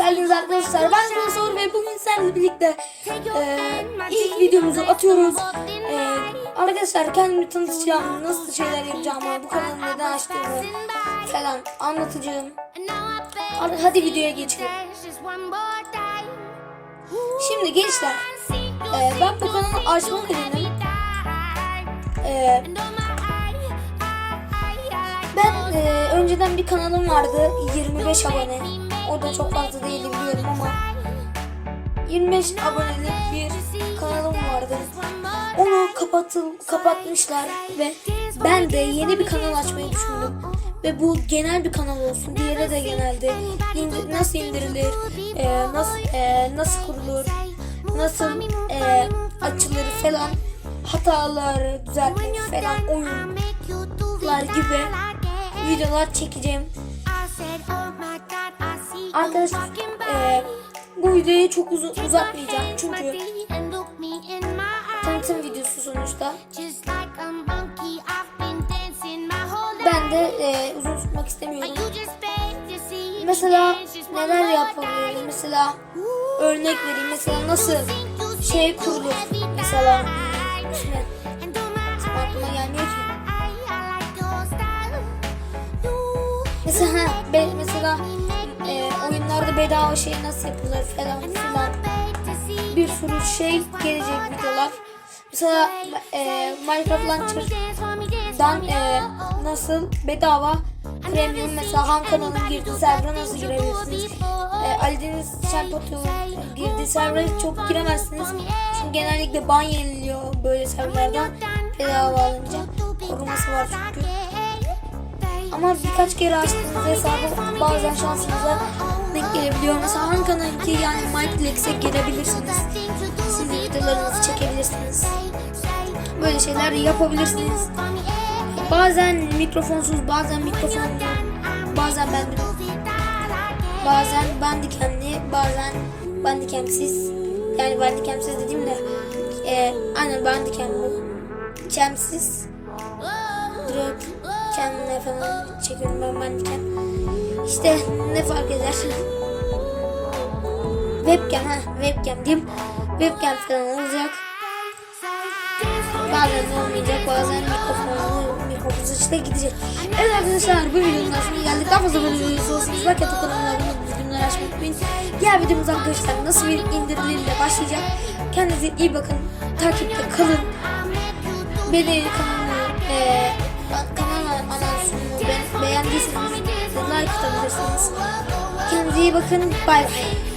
arkadaşlar ben Dinozor ve bugün seninle birlikte e, ilk videomuzu atıyoruz. E, arkadaşlar kendimi tanıtacağım, nasıl şeyler yapacağımı, bu kanalı neden açtığımı falan anlatacağım. Hadi videoya geçelim. Şimdi gençler e, ben bu kanalı açma nedenim e, önceden bir kanalım vardı 25 abone. O da çok fazla değildi biliyorum ama 25 abonelik bir kanalım vardı. Onu kapatıl kapatmışlar ve ben de yeni bir kanal açmayı düşündüm. Ve bu genel bir kanal olsun. Diğeri de genelde indir, nasıl indirilir, e, nasıl e, nasıl kurulur, nasıl e, açılır falan hataları düzeltmek falan oyunlar gibi videolar çekeceğim. Arkadaşlar e, bu videoyu çok uz uzatmayacağım çünkü tanıtım videosu sonuçta. Ben de e, uzun tutmak istemiyorum. Mesela neler yapabilirim? Mesela örnek vereyim. Mesela nasıl şey kurulur? Mesela ismi aklıma gelmiyor ki. Mesela be, mesela e, oyunlarda bedava şey nasıl yapılır falan filan bir sürü şey gelecek videolar. Mesela e, Minecraft Launcher'dan e, nasıl bedava premium mesela Han kanalın girdiği server'a nasıl girebilirsiniz? E, Ali Deniz Şerpot'un girdiği server'a çok giremezsiniz. Çünkü genellikle ban yeniliyor böyle serverlardan bedava alınca. Koruması var çünkü. Ama birkaç kere açtığınız hesabı bazen şansınıza denk gelebiliyor. Mesela Han kanalınki yani MyPlex'e girebilirsiniz. Siz de videolarınızı çekebilirsiniz. Böyle şeyler yapabilirsiniz. Bazen mikrofonsuz, bazen mikrofonlu, bazen ben bazen bandicamli, bazen bandicamsiz. Yani bandicamsiz dediğim de e, aynen bandicamli, camsiz. Direkt kendine falan çekiyorum ben bandicam. İşte ne fark eder? Webcam ha webcam diyeyim. Webcam falan olacak. Bazen olmayacak bazen mikrofonlu mikrofonsuz işte gidecek. Evet arkadaşlar bu videonun sonuna geldik. Daha fazla böyle videosu olsunuz. Like atıp kanalına abone olup bildirimleri açmayı unutmayın. Diğer videomuz arkadaşlar nasıl bir indirileriyle başlayacak. Kendinize iyi bakın. Takipte kalın. Beni kanalıma e, anonsunu be, beğendiyseniz like atabilirsiniz. Kendinize iyi bakın. Bay bay.